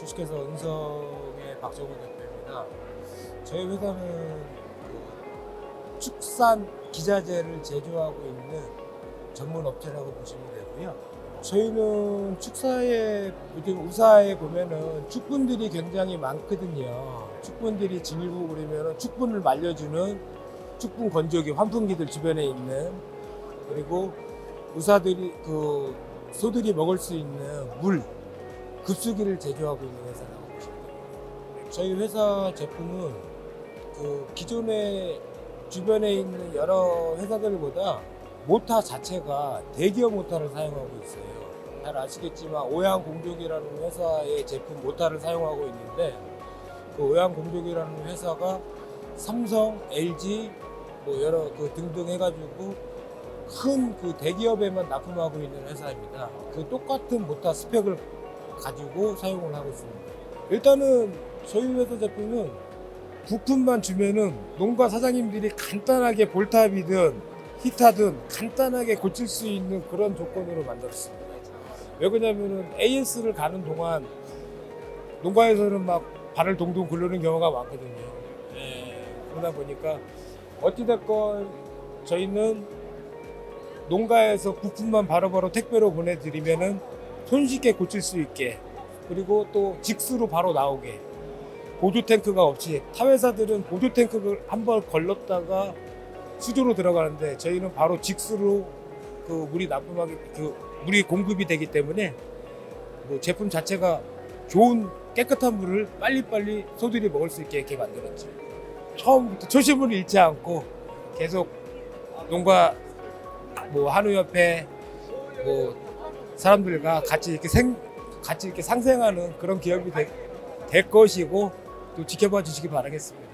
주식회사 은성의 박정우 대표입니다. 저희 회사는 그 축산 기자재를 제조하고 있는 전문 업체라고 보시면 되고요. 저희는 축사에 우사에 보면은 축분들이 굉장히 많거든요. 축분들이 질고 그러면은 축분을 말려주는 축분 건조기 환풍기들 주변에 있는 그리고 우사들이 그 소들이 먹을 수 있는 물 급수기를 제조하고 있는 회사라고 보시면 됩니다. 저희 회사 제품은 그 기존의 주변에 있는 여러 회사들보다 모터 자체가 대기업 모터를 사용하고 있어요. 잘 아시겠지만 오양 공조기라는 회사의 제품 모터를 사용하고 있는데 그 오양 공조기라는 회사가 삼성, LG 뭐 여러 그 등등 해가지고 큰 그 대기업에만 납품하고 있는 회사입니다. 그 똑같은 모터 스펙을 가지고 사용을 하고 있습니다. 일단은 저희 회사 제품은 부품만 주면은 농가 사장님들이 간단하게 볼탑이든 히타든 간단하게 고칠 수 있는 그런 조건으로 만들었습니다. 왜 그러냐면은 AS를 가는 동안 농가에서는 막 발을 동동 굴르는 경우가 많거든요. 예, 그러다 보니까 어찌됐건 저희는 농가에서 부품만 바로바로 택배로 보내드리면은 손쉽게 고칠 수 있게 그리고 또 직수로 바로 나오게 보조 탱크가 없이 타 회사들은 보조 탱크를 한 번 걸렀다가 수조로 들어가는데 저희는 바로 직수로 그 물이 납품하기 그 물이 공급이 되기 때문에 뭐 제품 자체가 좋은 깨끗한 물을 빨리빨리 소들이 먹을 수 있게 이렇게 만들었죠. 처음부터 초심을 잃지 않고 계속 농가 뭐 한우협회 뭐 사람들과 같이 이렇게 생 같이 이렇게 상생하는 그런 기업이 될, 될 것이고 또 지켜봐 주시기 바라겠습니다.